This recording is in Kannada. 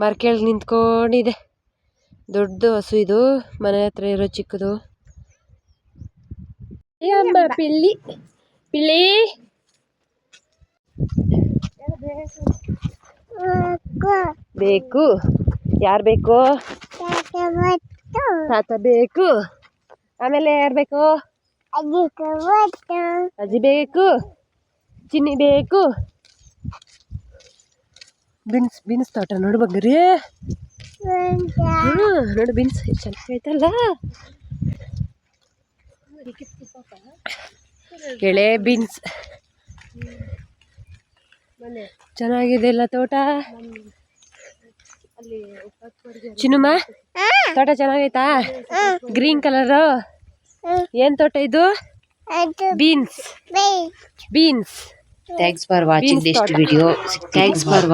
ಮರ್ಕೆಳ್ ನಿಂತ್ಕೊಂಡಿದೆ. ದೊಡ್ಡ ಹಸು ಇದು, ಮನೆ ಹತ್ರ ಇರೋ ಚಿಕ್ಕದು. ಅಮ್ಮ, ಪಿಲ್ಲಿ ಪಿಲ್ಲಿ. ಬೇಕು. ಯಾರು ಬೇಕು? ತಾತ ಬೇಕು. ಆಮೇಲೆ ಯಾರು ಬೇಕು? ಅಜ್ಜಿ ಬೇಕು. ಚಿನ್ನಿ ಬೇಕು. ಬಿನ್ಸ್ ಬಿನ್ಸ್ ತೋಟ ನೋಡು ರೀ ನೋಡು ಬಿನ್ಸ್ ಎಷ್ಟು ಚೆನ್ನಾಗೈತಲ್ಲ. ಎಳೆ ಬೀನ್ಸ್. ಚೆನ್ನಾಗಿದೆ ಇಲ್ಲ ತೋಟ? ಚಿನ್ನುಮ್ಮ ತೋಟ ಚೆನ್ನಾಗೈತಾ? Green colour? ಏನ್ ತೋಟ ಇದು? Beans. Beans. Thanks for watching this video thanks for.